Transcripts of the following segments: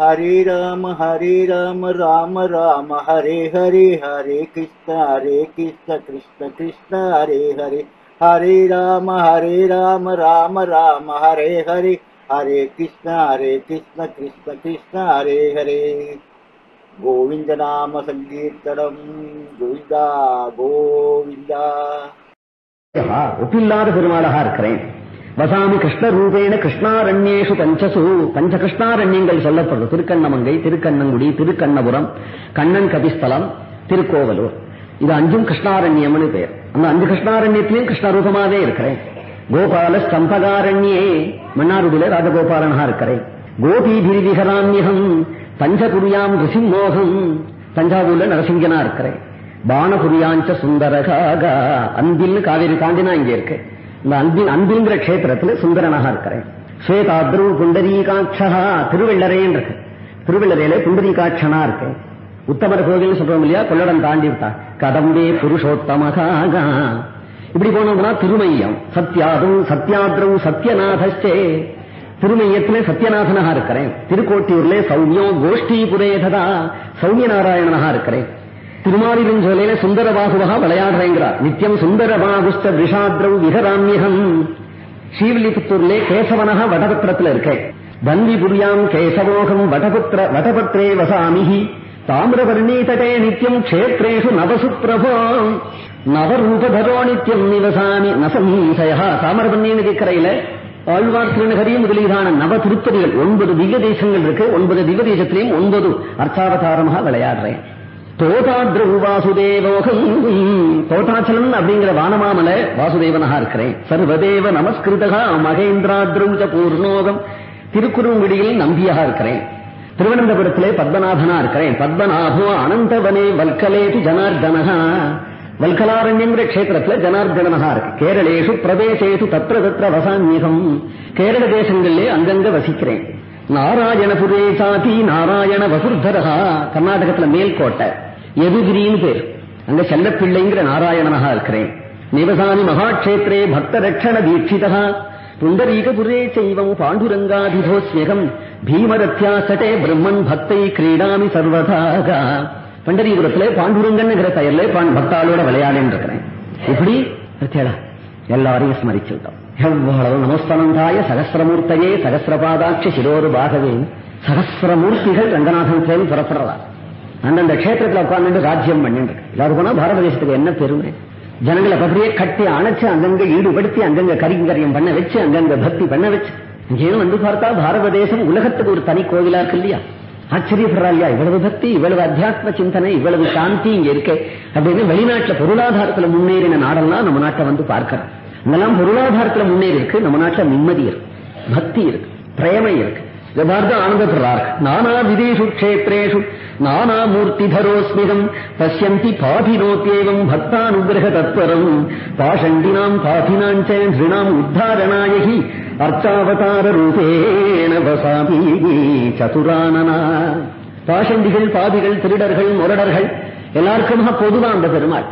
ஹரே ராம ஹரே ராம ராம ராம ஹரே ஹரே ஹரே கிருஷ்ண ஹரே கிருஷ்ண கிருஷ்ண கிருஷ்ண ஹரே ஹரே. ஹரே ராம ஹரே ராம ராம ராம ஹரே ஹரே. ஹரே கிருஷ்ண ஹரே கிருஷ்ண கிருஷ்ண கிருஷ்ண ஹரே ஹரே. கோவிந்த நாம சங்கீர்த்தனம். கோவிந்தா கோவிந்தா. ஒப்பில்லாத பெருமாளாக இருக்கிறேன். வசாமி கிருஷ்ண ரூபேண கிருஷ்ணாரண்யேஷு பஞ்சசு பஞ்ச கிருஷ்ணாரண்யங்கள் சொல்லப்படுறது திருக்கண்ணமங்கை திருக்கண்ணங்குடி திருக்கண்ணபுரம் கண்ணன் கபிஸ்தலம் திருக்கோவலூர். இது அஞ்சும் கிருஷ்ணாரண்யம்னு பேர். அந்த அஞ்சு கிருஷ்ணாரண்யத்திலையும் கிருஷ்ணரூபமாவே இருக்கிறேன். கோபால ஸ்தம்பகாரண்யே மன்னாருடியில ராஜகோபாலனாக இருக்கிறேன். கோபீபிரி விஹராமியகம் பஞ்சபுரியாம் ரிசிம்மோகம் தஞ்சாவூர்ல நரசிங்கனா இருக்கிறேன். பானபுரியாஞ்ச சுந்தரகாகா அன்பில்னு காவேரி தாண்டினா இங்க இருக்கேன் இந்த அன்பின் அன்பில்ங்கிற கஷேத்திரத்துல சுந்தரனாக இருக்கிறேன். ஸ்வேதாத்ரு புண்டரீகாட்சா திருவள்ளரேன் இருக்கு திருவள்ளரையில புண்டரீகாட்சனா இருக்கு உத்தமர் கோவில் சொல்றோம் இல்லையா? கொள்ளடம் தாண்டி விட்டா கதம்பே புருஷோத்தமகாகா இப்படி போனோம்னா திருமையம் சத்யாதும் சத்யாத்ரவும் சத்யநாதஸ்டே திருமையத்திலே சத்யநாதனாக இருக்கிறேன். திருக்கோட்டியூர்ல சௌமியோ கோஷ்டிபுரேததா. சௌமிய நாராயணனாக இருக்கிறேன். திருமாலிருஞ்சோலையில சுந்தரபாகுவகா விளையாடுறேங்கிறார். நித்தியம் சுந்தரபாகுஷ்ட விஷாத்ரவ் விகராமியகம் ஸ்ரீவில்லிபுத்தூர்லே கேசவனக வடபத்திரத்துல இருக்கேன் வந்திபுரியாம் கேசவோகம் வடபுத்திர வடபத்ரே வசாமிஹி. தாமிரவர்ணீதடே நித்தியம் க்ஷேத்ரேஷு நவசு பிரபோ நவரூபதரோ நித்தியம் நிவசாமி நசம்சயா தாமிரவர்ணி நதிக்கரையில ஆழ்வார் திருநகரி முதலீதான நவ திருப்பதிகள். ஒன்பது திவ்ய தேசங்கள் இருக்கு. ஒன்பது திவ்ய தேசத்திலையும் ஒன்பது அர்த்தாவதாரமாக விளையாடுறேன். தோதாத்ரவு வாசுதேவோகம் தோட்டாச்சலன் அப்படிங்கிற வானமாமல வாசுதேவனாக இருக்கிறேன். சர்வதேவ நமஸ்கிருதகா மகேந்திராத்ரௌஜ பூர்ணோகம் திருக்குறுங்குடியில் நம்பியாக இருக்கிறேன். திருவனந்தபுரத்திலே பத்மநாபனா இருக்கிறேன். பத்மநாபோ அனந்தவனே வல்கலேது ஜனார்தனகா வல்கலாரண்யங்கிற கஷேத்திரத்துல ஜனார்தனகா இருக்கு. கேரளேஷு பிரதேசேஷு தத்திர தத்திர வசாமியகம். கேரள தேசங்களிலே அங்கங்க வசிக்கிறேன். நாராயணபுரே சாதி நாராயண வசுர்தரகா கர்நாடகத்துல மேல்கோட்டை. எதுகிரின்னு பேர். அங்க செல்லப்பிள்ளைங்கிற நாராயணனாக இருக்கிறேன். நிவசாமி மகாட்சேத்திரே பக்த ரட்சண தீட்சிதா புண்டரீகபுரே செய்வம் பாண்டுரங்காதிபோஸ்மியகம் பீமரத்யா சட்டே பிரம்மன் பக்தை கிரீடாமி சர்வதாக. பண்டரீபுரத்துல பாண்டுரங்கன்னுங்கிற பெயர்ல பான் பக்தாளோட விளையாடின்னு இருக்கிறேன் இப்படி தேடா எல்லாரையும் ஸ்மரிச்சுட்டோம். எவ்வளவு நமஸ்தனந்தாய சகசிரமூர்த்தையே சகசிரபாதாட்சி சிரோரு பாகவே சகசிரமூர்த்திகள் ரங்கநாதன் சேர்ந்து புறப்படுறதா அந்தந்த கஷேத்திரத்தில் உட்கார்ந்து ராஜ்யம் பண்ணிட்டு இருக்கு எல்லாரும் போனா பாரத தேசத்துக்கு என்ன பெருமை? ஜனங்களை அப்படியே கட்டி அணைச்சு அங்கங்க ஈடுபடுத்தி அங்கங்க கரிங்கரியம் பண்ண வச்சு அங்கங்க பக்தி பண்ண வச்சு. இங்கேயும் வந்து பார்த்தா பாரத தேசம் உலகத்துக்கு ஒரு தனி கோவிலா இருக்கு இல்லையா? ஆச்சரியப்படுறா இல்லையா இவ்வளவு பக்தி இவ்வளவு அத்தியாத்ம சிந்தனை இவ்வளவு சாந்தி இங்க இருக்கு. அப்படின்னு வெளிநாட்டுல பொருளாதாரத்துல முன்னேறின நாடெல்லாம் நம்ம நாட்டை வந்து பார்க்கிறோம் அங்கெல்லாம் பொருளாதாரத்துல முன்னேறி இருக்கு நம்ம நாட்டுல நிம்மதி இருக்கு பக்தி இருக்கு பிரேமை இருக்கு. பார்த்து ஆனந்தப்படுறார் நானா விதேஷு கஷேத்ரேஷு நானா மூர்த்திதரோஸ்மிதம் பசியந்தி பாபினோத்தியேவம் பக்தானுகிரக தத்வரம் பாஷண்டினாம் பாபினாஞ்ச நிருணாம் உத்தாரணாயகி அர்த்தாவதார ரூபேண வசாமி சதுரானனா பாஷண்டிகள் பாபிகள் திருடர்கள் முரடர்கள் எல்லாருக்குமாக பொதுதான் அந்த பெருமாள்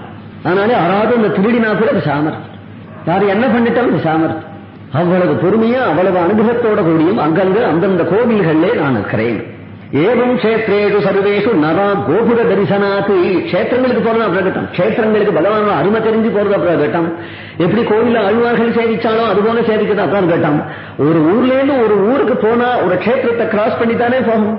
ஆனாலே யாராவது அந்த திருடினா கூட அது விசாமர் யார் என்ன பண்ணிட்டாலும் அது விசாமர் அவ்வளவு பொறுமையா அவ்வளவு அனுகிரகத்தோட கூடியும் அங்கங்கு அந்தந்த கோவில்களிலே நான் இருக்கிறேன் ஏவம் கஷேத்ரேஷு சர்வேஷு நவா கோபுர தரிசனாத்து. கஷேத்திரங்களுக்கு போறது அப்பிரகட்டம் கஷேத்திரங்களுக்கு பகவான் அருமை தெரிஞ்சு போறது கட்டம் எப்படி கோவில அழுவார்கள் சேவிச்சாலோ அது போல சேவிக்கிறது அப்பிரகட்டம் ஒரு ஊர்ல இருந்து ஒரு ஊருக்கு போனா ஒரு கஷேத்திரத்தை கிராஸ் பண்ணித்தானே போகும்.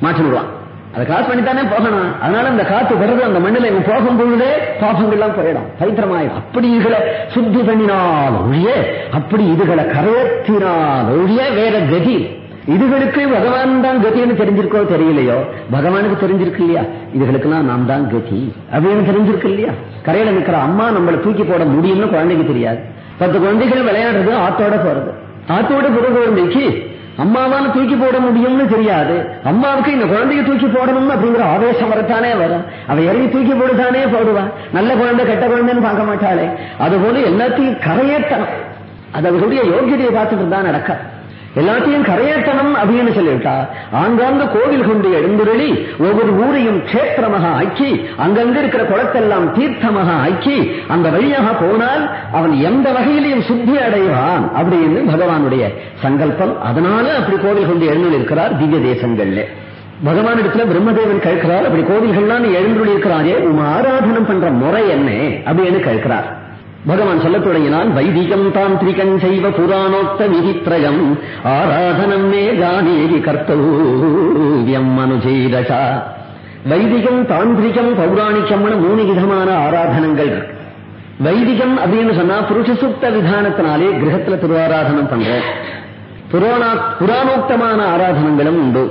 மாற்றி விடுவான் அதை கிராஸ் பண்ணித்தானே போகணும். அதனால அந்த காத்து வருது அந்த மண்ணில் இவன் போகும் பொழுதே பாபங்கள்லாம் போயிடும் பவித்திரமாயிடும் அப்படி இதுகளை சுத்தி பண்ணினால் ஒழிய அப்படி இதுகளை கரையத்தினால் ஒழிய வேற கதி. இதுகளுக்கு பகவான் தான் கதின்னு தெரிஞ்சிருக்கோ தெரியலையோ? பகவானுக்கு தெரிஞ்சிருக்கு இல்லையா? இதுகளுக்கெல்லாம் நாம் தான் கதி. அப்படின்னு தெரிஞ்சிருக்கு இல்லையா? கரையில நிக்கிற அம்மா நம்மளை தூக்கி போட முடியும்னு குழந்தைக்கு தெரியாது. பத்து குழந்தைகள் விளையாடுறது ஆத்தோட போறது. ஆத்தோட புற குழந்தைக்கு அம்மாவால தூக்கி போட முடியும்னு தெரியாது. அம்மாவுக்கு இந்த குழந்தைய தூக்கி போடணும் அப்படிங்கிற ஆவேசம் வரத்தானே வரும். அவ இறங்கி தூக்கி போடுதானே போடுவா. நல்ல குழந்தை கெட்ட குழந்தைன்னு பார்க்க மாட்டாளே. அதுபோல எல்லாத்தையும் கரையேற்றணும். அது அவர்களுடைய யோகியதையை பார்த்துட்டு தான் நடக்க எல்லாத்தையும் கரையேற்றணும் அப்படின்னு சொல்லிவிட்டா ஆங்காங்க கோவில் கொண்டு எழுந்துருளி ஒவ்வொரு ஊரையும் கஷேத்திரமாக ஆக்கி அங்கங்க இருக்கிற குளத்தெல்லாம் தீர்த்தமாக ஆக்கி அந்த வழியாக போனால் அவன் எந்த வகையிலையும் சுத்தி அடைவான் அப்படின்னு பகவானுடைய சங்கல்பம். அதனால அப்படி கோவில் கொண்டு எழுந்துள்ள இருக்கிறார் திவ்ய தேசங்கள்ல. பகவான் இடத்துல பிரம்மதேவன் கேட்கிறார் அப்படி கோவில்கள்லாம் நீ எழுந்துள்ள இருக்கிறாரே உன் ஆராதனம் பண்ற முறை என்ன அப்படின்னு கேட்கிறார். பகவான் சொல்லத் தொடங்கினான் வைதிகம் தாந்திரிகம் செய்வ புராணோக்த விதித்ரயம் ஆராதனம் மே ஜானேகி கர்த்தவியம் அனுஜீரசா வைதிகம் தாந்திரிகம் பௌராணிக்கம்னு மூணு விதமான ஆராதனங்கள் இருக்கு. வைதிகம் அப்படின்னு சொன்னா புருஷ சுத்த விதானத்தினாலே கிரகத்துல திருவாராதனம் பண்ற புராணா புராணோக்தமான ஆராதனங்களும் உண்டு.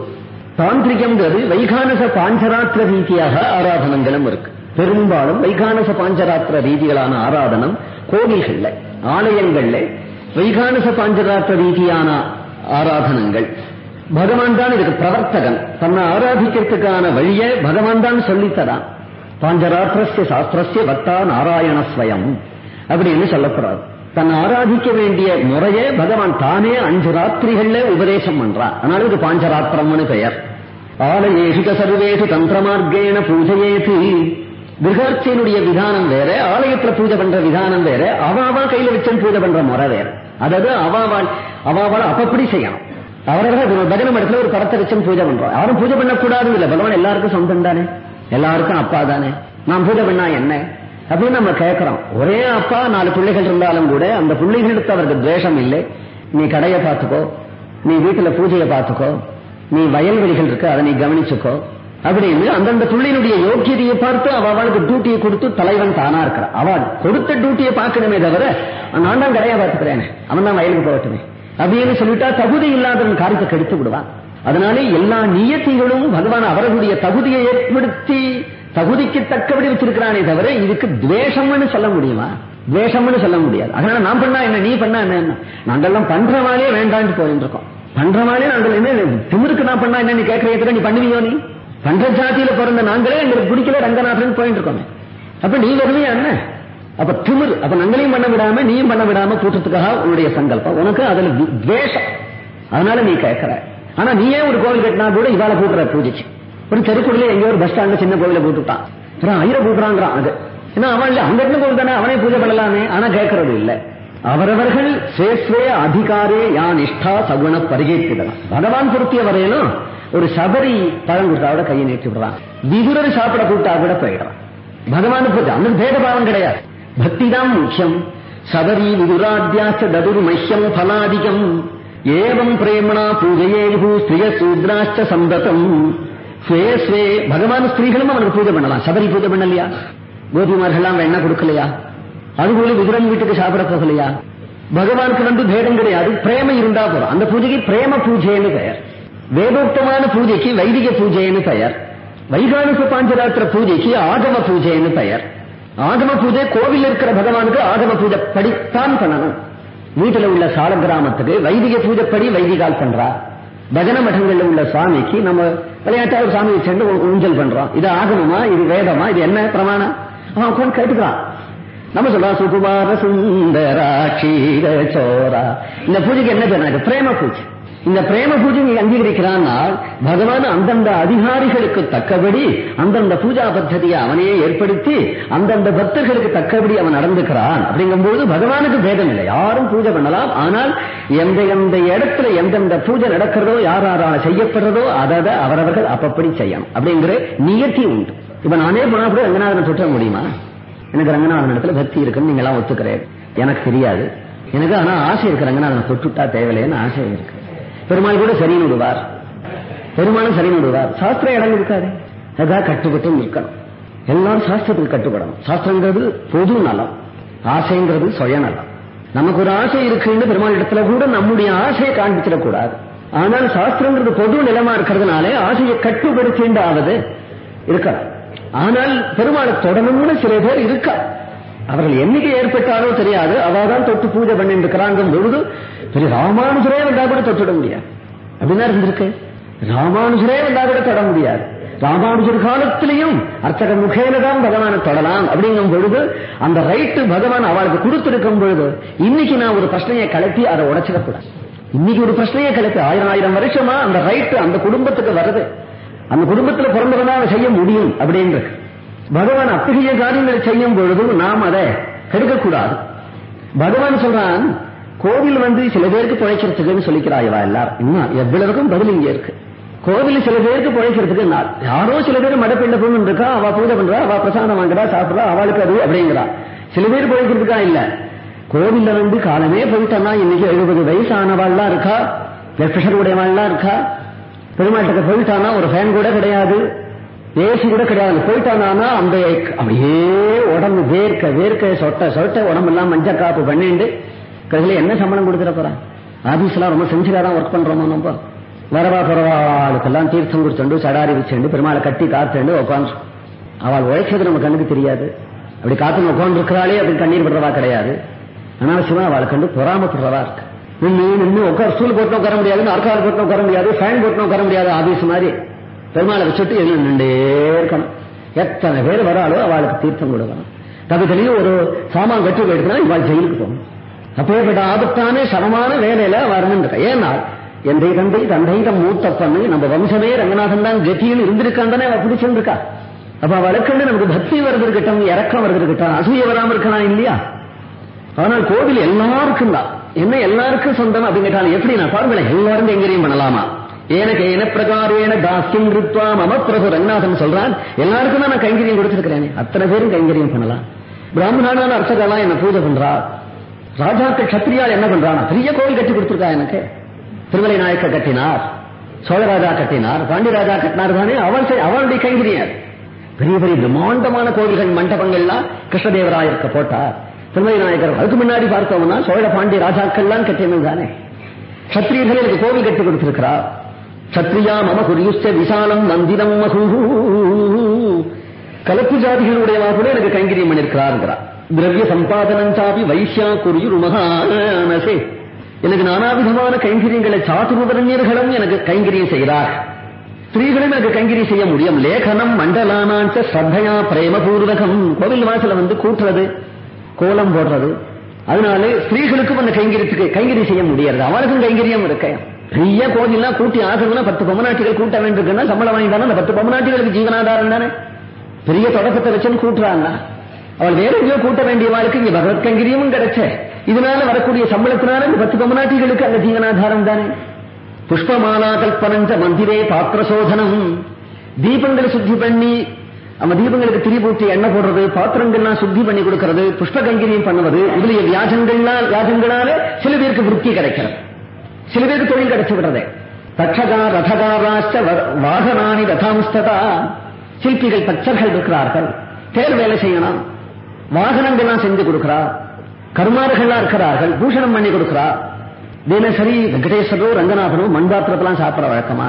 தாந்திரிகம்ங்கிறது வைகானச பாஞ்சராத்திர ரீதியாக ஆராதனங்களும் இருக்கு. பெரும்பாலும் வைகானச பாஞ்சராத்திர ரீதிகளான ஆராதனம் கோவில்கள்ல ஆலயங்கள்ல வைகானச பாஞ்சராத்திர ரீதியான ஆராதனங்கள். பகவான் தான் இதுக்கு பிரவர்த்தகன். தன்னை ஆராதிக்கிறதுக்கான வழியை பகவான் தான் சொல்லித்தரான். பாஞ்சராத்திரஸ்ய சாஸ்திரஸ்ய வத்தா நாராயண ஸ்வயம் அப்படின்னு சொல்லப்படுறார். தன்னை ஆராதிக்க வேண்டிய முறையே பகவான் தானே அஞ்சு ராத்திரிகள்ல உபதேசம் பண்றான் அதனால இது பாஞ்சராத்திரம்னு பெயர். ஆலயேஷிக சர்வேஷு தந்திரமார்க்கேண பூஜையேதி. விருகர்ச்சியனுடைய விதானம் வேற ஆலயத்துல பூஜை பண்ற விதானம் வேற அவாவா கையில வச்சு பூஜை பண்ற முறை வேற. அதாவது அவாவால் அவாவால் அப்பப்படி செய்யணும். அவரவர்கள் பஜனை மடத்துல ஒரு படத்தை வச்சு பூஜை பண்றோம். யாரும் பூஜை பண்ணக்கூடாது இல்ல. பகவான் எல்லாருக்கும் சொந்தம் தானே? எல்லாருக்கும் அப்பா தானே? நான் பூஜை பண்ணா என்ன? அப்படின்னு நம்ம கேட்கிறோம். ஒரே அப்பா நாலு பிள்ளைகள் இருந்தாலும் கூட அந்த பிள்ளைகளுக்கு அவருக்கு துவேஷம் இல்லை. நீ கடையை பார்த்துக்கோ. நீ வீட்டுல பூஜையை பார்த்துக்கோ. நீ வயல்வெளிகள் இருக்கு அதை நீ கவனிச்சுக்கோ. அப்படின்னு அந்தந்த பிள்ளையினுடைய யோக்கியதையை பார்த்து அவ அவளுக்கு டியூட்டியை கொடுத்து தலைவன் தானா இருக்கிறான். அவள் கொடுத்த டியூட்டியை பார்க்கணுமே தவிர நான் தான் கடையை பார்த்துக்கிறேன். அவன் தான் வயலுக்கு போகட்டுமே. அப்படின்னு சொல்லிட்டா தகுதி இல்லாதவன் காரியத்தை கெடுத்து விடுவான். அதனாலே எல்லா நியத்திகளும் பகவான் அவர்களுடைய தகுதியை ஏற்படுத்தி தகுதிக்கு தக்கபடி வச்சிருக்கிறானே தவிர இதுக்கு துவேஷம்னு சொல்ல முடியுமா? துவேஷம்னு சொல்ல முடியாது. அதனால நான் பண்ணா என்ன நீ பண்ணா என்ன? நாங்கெல்லாம் பண்றவாலே வேண்டாம்னு போயிட்டு இருக்கோம். பண்றவாலே நாங்கள் என்ன திமிருக்கு நான் பண்ணா என்ன நீ கேட்கறத நீ பண்ணுவியோ நீ? பண்ற ஜாதியில பிறந்த நாங்களே எங்களுக்கு பிடிக்கல ரங்கநாதன் போயிட்டு இருக்கோமே. அப்ப நீ வருவியா என்ன? அப்ப திமிர். அப்ப நாங்களையும் பண்ண விடாம நீயும் பண்ண விடாம கூட்டத்துக்காக உன்னுடைய சங்கல்பம். உனக்கு அதுல துவேஷம். அதனால நீ கேட்கற ஆனா நீயே ஒரு கோவில் கட்டினா கூட இவால கூட்டுற பூஜிச்சு ஒரு தெருக்குள்ள எங்கேயோ ஒரு பஸ் ஸ்டாண்ட்ல சின்ன கோவில போட்டுட்டான். அப்புறம் ஐயரை கூட்டுறாங்கிறான் அது. ஏன்னா அவன் இல்ல அங்க இருந்து கோவில் தானே அவனே பூஜை பண்ணலாமே. ஆனா கேட்கறது இல்ல. அவரவர்கள் சேஸ்வே அதிகாரே யா நிஷ்டா சகுண பரிகேத்திடலாம் பகவான் பொருத்திய வரையிலும் ஒரு சபரி பழம் கொடுத்தா கூட கையை நீட்டி விடுறான். விதுரர் சாப்பிட கூட்டா கூட போயிடுறான் பகவான் பூஜை அந்த பேதபாவம் கிடையாது. பக்தி தான் முக்கியம். சபரி விதுராத்தியாச்ச ததுர் மஹ்யம் பலாதிகம். ஏவம் பிரேமணா பூஜையேகு ஸ்திரிய சூத்ராஷ்ட சந்ததம். ஸ்வே ஸ்வே. பகவான் ஸ்திரீகளும் அவனுக்கு பூஜை பண்ணலாம். சபரி பூஜை பண்ணலையா? கோபிமார்கள்லாம் வெண்ணெய் கொடுக்கலையா? அதுபோல விதுரன் வீட்டுக்கு சாப்பிட போகலையா? பகவானுக்கு வந்து பேதம் கிடையாது. பிரேம இருந்தா போதும். அந்த பூஜைக்கு பிரேம பூஜைன்னு பெயர். வேதோக்தமான பூஜைக்கு வைதிக பூஜைன்னு பெயர். வைகானிக பாஞ்சராத்திர பூஜைக்கு ஆகம பூஜைன்னு பெயர். ஆகம பூஜை கோவில் இருக்கிற பகவானுக்கு ஆகம பூஜை படித்தான் பண்ணணும். வீட்டுல உள்ள சால கிராமத்துக்கு வைதிக பூஜைப்படி வைதிகால் பண்றா. பஜன மடங்கள்ல உள்ள சுவாமிக்கு நம்ம விளையாட்டா ஒரு சாமியை சென்று ஊஞ்சல் பண்றோம். இது ஆகமமா? இது வேதமா? இது என்ன பிரமாணம்? அவன் உட்காந்து கேட்டுக்கிறான். நம்ம சொல்றோம் சுகுமார சுந்தரா க்ஷீர சோரா. இந்த பூஜைக்கு என்ன சொன்னாங்க பிரேம பூஜை. இந்த பிரேம பூஜை நீ அங்கீகரிக்கிறானால் பகவான் அந்தந்த அதிகாரிகளுக்கு தக்கபடி அந்தந்த பூஜா பத்ததியை அவனே ஏற்படுத்தி அந்தந்த பக்தர்களுக்கு தக்கபடி அவன் நடந்துக்கிறான். அப்படிங்கும்போது பகவானுக்கு பேதம் இல்லை. யாரும் பூஜை பண்ணலாம். ஆனால் எந்த எந்த இடத்துல எந்தெந்த பூஜை நடக்கிறதோ யார் யாரால செய்யப்படுறதோ அதை அவரவர்கள் அப்பப்படி செய்யணும். அப்படிங்கிற நியத்தி உண்டு. இப்ப நானே போனா கூட ரங்கநாதனை சுற்ற முடியுமா? எனக்கு ரங்கநாதன் இடத்துல பக்தி இருக்குன்னு நீங்க எல்லாம் ஒத்துக்கிறேன். எனக்கு தெரியாது. எனக்கு ஆனா ஆசை இருக்கு ரங்கநாதனை தொட்டுட்டா தேவையில்லைன்னு ஆசை இருக்கு. பெருமாள் கூட சரின்னு விடுவார் பெருமாளும் சரின்னு விடுவார் சாஸ்திரம் இடம் இருக்காது. அதான் கட்டுப்பட்டும் இருக்கணும் எல்லாரும் சாஸ்திரத்துக்கு கட்டுப்படணும். சாஸ்திரங்கிறது பொது நலம். ஆசைங்கிறது சுயநலம் நமக்கு ஒரு ஆசை இருக்குன்னு பெருமாள் இடத்துல கூட நம்முடைய ஆசையை காண்பிச்சிடக்கூடாது. ஆனால் சாஸ்திரங்கிறது பொது நிலமா இருக்கிறதுனாலே ஆசையை கட்டுப்படுத்தின்றாவது இருக்கலாம். ஆனால் பெருமாளை தொடணும்னு சில பேர் இருக்கா. அவர்கள் என்னைக்கு ஏற்பட்டாரோ தெரியாது. அவர்தான் தொட்டு பூஜை பண்ணிட்டு இருக்கிறாங்க பொழுது பெரிய ராமானுஜரே வந்தா கூட தொட்டுட முடியாது. அப்படின்னா இருந்திருக்கு? ராமானுஜரே வந்தா கூட தொட முடியாது. ராமானுஜர் காலத்திலையும் அர்ச்சக முகேன தான் பகவானை தொடலாம் அப்படிங்கும் பொழுது அந்த ரைட்டு பகவான் அவளுக்கு கொடுத்திருக்கும் பொழுது இன்னைக்கு நான் ஒரு பிரச்சனையை கலப்பி அதை உடைச்சிடக்கூடாது. இன்னைக்கு ஒரு பிரச்சனையை கலப்பி ஆயிரம் ஆயிரம் வருஷமா அந்த ரைட்டு அந்த குடும்பத்துக்கு வருது. அந்த குடும்பத்துல பிறந்தவனா அதை செய்ய முடியும் அப்படின்றது. பகவான் அத்தகைய காரியங்களை செய்யும் பொழுது நாம் அதை கெடுக்கக்கூடாது. பகவான் சொல்றான் கோவில் வந்து சில பேருக்கு பிழைக்கிறதுக்குன்னு சொல்லிக்கிறாய்வா எல்லாரும். இன்னும் எவ்வளவுக்கும் பதில் இங்கே இருக்கு. கோவில் சில பேருக்கு பிழைக்கிறதுக்கு நாள் யாரோ சில பேர் மடப்பிள்ள பொண்ணு இருக்கா? அவ பூஜை பண்றா? அவ பிரசாதம் வாங்குறா? சாப்பிடுறா? அவளுக்கு அது அப்படிங்கிறா. சில பேர் பிழைக்கிறதுக்கா இல்ல. கோவில்ல வந்து காலமே போயிட்டோம்னா இன்னைக்கு எழுபது வயசு ஆனவாள்லாம் இருக்கா? பிளட் பிரஷர் உடையவாள்லாம் இருக்கா? பெருமாட்டுக்கு போயிட்டானா? ஒரு ஃபேன் கூட கிடையாது. ஏசி கூட கிடையாது. போயிட்டானா அந்த அப்படியே உடம்பு வேர்க்க வேர்க்க சொட்ட சொட்ட உடம்பெல்லாம் மஞ்சள் காப்பு பண்ணிண்டு கடைசியில் என்ன சம்பளம் கொடுத்துட போறான் ஆபீஸ்லாம் ரொம்ப செஞ்சுலா தான் ஒர்க் பண்றோமா நம்ம? வரவா போறவாளுக்கெல்லாம் தீர்த்தம் குடிச்சுண்டு சடாரி வச்சுண்டு பெருமாளை கட்டி காத்துண்டு உட்காந்து அவள் உழைச்சது நம்ம கண்ணுக்கு தெரியாது. அப்படி காத்து உட்காந்து இருக்கிறாளே அப்படி கண்ணீர் விடுறவா கிடையாது. அனாவசியமா அவளை கண்டு பொறாமப்படுறவா இருக்கு. நின்று நின்று உட்கார ஸ்டூல் போட்டு உட்கார முடியாது அர்க்கால் போட்டு உட்கார முடியாது ஃபேன் போட்டு உட்கார முடியாது ஆபீஸ் மாதிரி. பெருமாளை வச்சுட்டு எல்லாம் நின்றே இருக்கணும். எத்தனை பேர் வராளோ அவளுக்கு தீர்த்தம் கொடுக்கணும். கவிதையிலையும் ஒரு சாமான் கட்டி போயிடுச்சுன்னா இவாள் ஜெயிலுக்கு போகணும். அப்பேற்பட்ட ஆபத்தான சமமான வேலையில வரணுன்ற ஏன்னா எந்தை தந்தை தந்தை மூத்த பண்ணு நம்ம வம்சமே ரங்கநாதன் தான் கத்தியில் இருந்திருக்கான் தானே அவ பிடிச்சிருந்திருக்கா அப்ப அவளுக்குன்னு நமக்கு பக்தி வருது இருக்கட்டும் இறக்கம் வருது இருக்கட்டும் அசூய வராம இருக்கலாம் இல்லையா? ஆனால் கோவில் எல்லாருக்கும் தான். என்ன எல்லாருக்கும் சொந்தம் அப்படின்னு கேட்டாலும் எப்படி நான் பாருங்களேன் எல்லாரும் கைங்கரியம் பண்ணலாமா? எனக்கு என்ன பிரகாரேன தாஸ்யம் கிருத்வா மம பிரபு ரங்கநாதன் சொல்றான் எல்லாருக்கும் தான் நான் கைங்கரியம் கொடுத்துருக்கிறேன். அத்தனை பேரும் கைங்கரியம் பண்ணலாம். பிராமணான அர்த்தகெல்லாம் என்ன பூஜை பண்றா? ராஜாக்கள் கத்திரியால் என்ன பண்றானா? பெரிய கோவில் கட்டி கொடுத்திருக்கா எனக்கு? திருமலை நாயக்க கட்டினார் சோழராஜா கட்டினார் பாண்டியராஜா கட்டினார் தானே? அவள் செய்- அவளுடைய கைங்கரியம் பெரிய பெரிய பிரம்மாண்டமான கோவில்கள் மண்டபங்கள்லாம் கிருஷ்ணதேவராயருக்கு போட்டார். திருமலை நாயக்கர் அதுக்கு முன்னாடி பார்த்தோம்னா சோழ பாண்டிய ராஜாக்கள்லாம் கட்டினது தானே? சத்திரியர்கள் எனக்கு கோவில் கட்டி கொடுத்திருக்கிறார் சத்ரியா மம குறியுஷ்ட விசாலம் மந்திரம் மகு. கலப்பு ஜாதிகளுடையவா கூட எனக்கு கைங்கரியம் பண்ணிருக்கிறார் திரவிய சம்பாதனம் சாப்பி வைஷ்யா குறியுரு மகானசே எனக்கு நானாவிதமான கைங்கரியங்களை சாத்துருவரண்யர்களும் எனக்கு கைங்கரியம் செய்கிறார் ஸ்திரீகளும் எனக்கு கைங்கரியம் செய்ய முடியும். லேகனம் மண்டலானாச்ச ஸ்ரத்தையா பிரேமபூர்வகம். கோவில் வாசல வந்து கூட்டுறது கோலம் போடுறது. அதனால ஸ்திரீகளுக்கும் அந்த கைங்கரியத்துக்கு கைங்கரியம் செய்ய முடியாது அவளுக்கும் கைங்கரியம் இருக்க. பெரிய கோவில்லாம் கூட்டி ஆகுதுன்னா பத்து பொம்மநாட்டிகள் கூட்ட வேண்டியிருக்குன்னா சம்பளம் வாங்கிட்டானா அந்த பத்து பொம்மநாட்டிகளுக்கு ஜீவனாதாரம் தானே? பெரிய தொடக்கத்தை வச்சுன்னு கூட்டுறாங்க. அவள் வேற எங்கேயோ கூட்ட வேண்டியவாளுக்கு இங்க பகவத்கங்கிரியமும் கிடைச்ச. இதனால வரக்கூடிய சம்பளத்தினால இந்த பத்து பொம்மநாட்டிகளுக்கு அந்த ஜீவனாதாரம் தானே. புஷ்பமாலா கல்பனஞ்ச மந்திரே பாத்திர சோதனம் தீபங்களை சுத்தி பண்ணி நம்ம தீபங்களுக்கு திரிபூட்டி எண்ணெய் போடுறது பாத்திரங்கள்லாம் சுத்தி பண்ணி கொடுக்கறது புஷ்ப கங்கிரியம் பண்ணுவது இதுல வியாஜங்கள்னால் வியாஜங்களால சில பேருக்கு விருத்தி கிடைக்கிறது. சில பேருக்கு தொழில் கிடைச்சு விடுறது. தட்சகா ரதகாராஷ்ட வ- வாகனானி ரதாம்ஸ்ததா. சிற்பிகள் தச்சர்கள் இருக்கிறார்கள். தேர் வேலை செய்யணும் வாகனங்கள்லாம் செஞ்சு கொடுக்கிறா. கருமாறுகள்லாம் இருக்கிறார்கள். பூஷணம் பண்ணி கொடுக்கிறா. தினசரி வெங்கடேஸ்வரோ ரங்கநாதனோ மண்பாத்திரத்தெல்லாம் சாப்பிட வழக்கமா?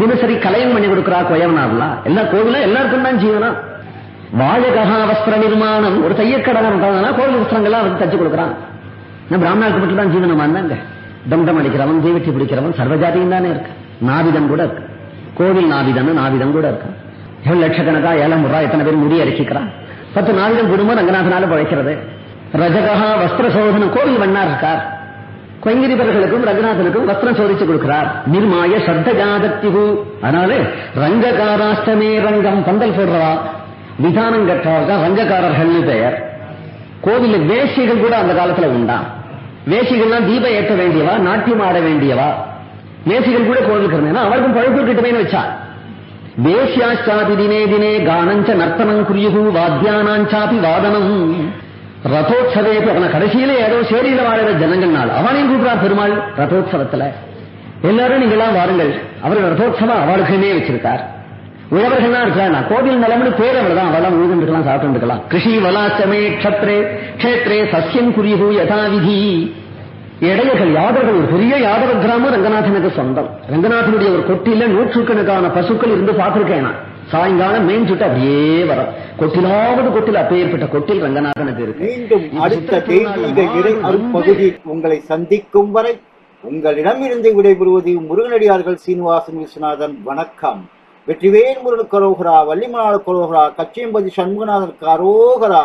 தினசரி கலையம் பண்ணி கொடுக்கிறா கொயவனார்லாம் எல்லா கோவிலும் எல்லாருக்கும் தான் ஜீவனம் வாழகா வஸ்திர நிர்மாணம். ஒரு தையக்கடை பண்றாங்கன்னா கோவில் வஸ்திரங்கள்லாம் வந்து தச்சு கொடுக்குறான். பிராமணாக்கு பிராமணாவுக்கு மட்டும் தான் ஜீவனமா இருந்தாங்க தண்டம் அடிக்கிறவன் தீவெட்டி பிடிக்கிறவன் சர்வஜாதியும் தானே இருக்கு. நாவிதம் கூட இருக்கு. கோவில் நாவிதம் நாவிதம் கூட இருக்கு. எவ்வளவு லட்சக்கணக்கா ஏழம் ரூபா எத்தனை பேர் முடி அடிக்கிறான் பத்து நாளிடம் குடும்பம் ரங்கநாதனால பழைக்கிறது ரஜகா வஸ்திர சோதனம் கோவில் வண்ணார் இருக்கார். கொங்கிரிபர்களுக்கும் ரங்கநாதனுக்கும் வஸ்திரம் சோதிச்சு கொடுக்கிறார். நிர்மாய சப்தஜாதத்திகு அதனால ரங்ககாராஷ்டமே ரங்கம் பந்தல் போடுறவா? விதானம் கற்றவர்கள் ரங்கக்காரர்கள்னு பெயர். கோவில வேசிகள் கூட அந்த காலத்துல உண்டா? வேசிகள்லாம் தீபம் ஏற்ற வேண்டியவா? நாட்டியம் ஆட வேண்டியவா? வேசிகள் கூட கோவிலுக்கு இருந்தேன் அவருக்கும் பழுப்பு கிட்டமே வச்சா. வேஷ்யாச்சாபி தினே தினே கானஞ்ச நர்த்தனம் குறியுகு வாத்தியானாஞ்சாபி வாதனம் ரதோத்சவே அவன கடைசியில ஏதோ சேரியில வாழற ஜனங்கள்னால் அவனையும் கூப்பிடுறார் பெருமாள் ரதோத்சவத்துல. எல்லாரும் நீங்களாம் வாருங்கள் அவர் ரதோத்சவம் அவளுக்குமே வச்சிருக்கார். உழவர்கள்லாம் இருக்கிறாங்க கோவில் நிலம்னு பேர் அவ்வளவுதான் அவெல்லாம் உழுதுக்கலாம் சாப்பிட்டு இருக்கலாம் கிருஷி வலாச்சமே கஷத்ரே கஷேத்ரே சசியம் குறியுகு யதாவிதி. இடையர்கள் யாதவர்கள் ஒரு பெரிய யாதவ கிராமம் ரங்கநாதனுக்கு சொந்தம். ரங்கநாதனுடைய ஒரு கொட்டில நூற்றுக்கணக்கான பசுக்கள் இருந்து பார்த்திருக்கேன்? நான் சாயங்காலம் மேய்ஞ்சுட்டு அப்படியே வரும். கொட்டிலாவது கொட்டில் அப்பேற்பட்ட கொட்டில் ரங்கநாதனுக்கு இருக்கு. மீண்டும் அடுத்த தெய்வீக இறை அருட்பகுதி உங்களை சந்திக்கும் வரை உங்களிடமிருந்து விடைபெறுவது முருகனடியார்கள் சீனிவாசன் விஸ்வநாதன் வணக்கம். வெற்றிவேல் முருகன் கரோகரா வள்ளிமலாள் கரோகரா கச்சியம்பதி சண்முகநாதன் கரோகரா.